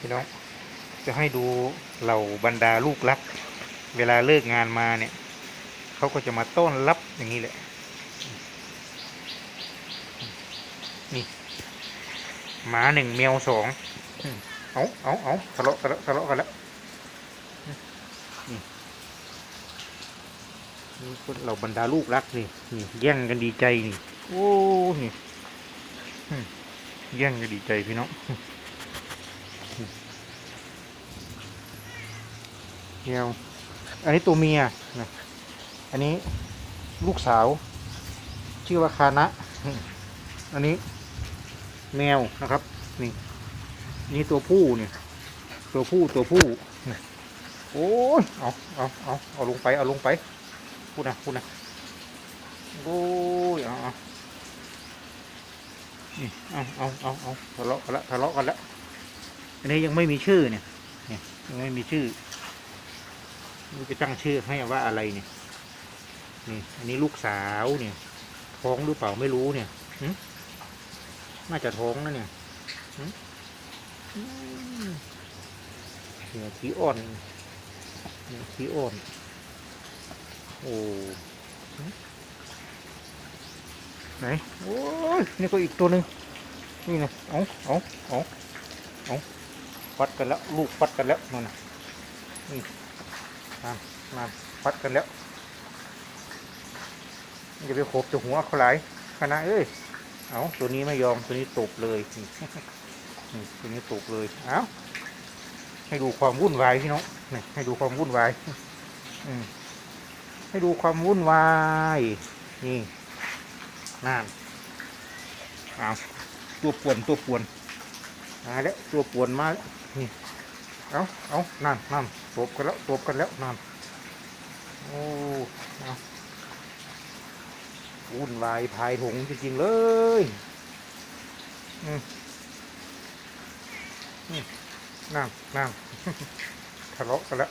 พี่น้องจะให้ดูเหล่าบรรดาลูกรัก เวลาเลิกงานมาเนี่ยเขาก็จะมาต้อนรับอย่างนี้แหละ นี่ หมาหนึ่งแมวสองเอาเอาเอาทะเลาะกันแล้วทะเลาะกันแล้วนี่นี่คนเราบรรดาลูกรักนี่นี่แย่งกันดีใจนี่ โอ้นี่แย่งกันดีใจพี่น้อง เดียว อันนี้ตัวเมียนะอันนี้ลูกสาว ชื่อว่าคานะ อันนี้แมวนะครับ นี่ นี่ตัวผู้เนี่ย ตัวผู้ตัวผู้โอ้ยเอาเอาเอาเอาลงไปเอาลงไปพูดนะพูดนะโอ้ยเอาเอาเอาเอาเอาเอาทะเลาะกันละทะเลาะกันละอันนี้ยังไม่มีชื่อเนี่ยยังไม่มีชื่อ นจะตั้งชื่อให้ว่าอะไรเนี่ยนี่อันนี้ลูกสาวเนี่ย ท้องหรือเปล่าไม่รู้เนี่ยน่าจะท้องนะเนี่ยอืมเนี่ยขี้อ่อนเนี่ยขี้อ่อน โอ้หึไหนโอ้ยนี่ก็อีกตัวหนึ่งนี่นะเอาเอาเอาเอาฟัดกันแล้ว ลูกฟัดกันแล้วนั่นนะนี่ มามาฟัดกันแล้วอย่าไปโขบจะหัวเขาหลายคณะเอ้ยเอาตัวนี้ไม่ยอมตัวนี้ตบเลยนี่ตัวนี้ตบเลยเอาให้ดูความวุ่นวายพี่น้องนี่ให้ดูความวุ่นวายอืมให้ดูความวุ่นวายนี่นั่นเอาตัวป่วนตัวป่วนมาแล้วตัวป่วนมานี่ เอาเอานั่นนั่นตบกันแล้วตบกันแล้วนั่นโอ้เอาวุ่นวายพายถงจริงๆเลยอืมนั่งนั่งทะเลาะกันแล้ว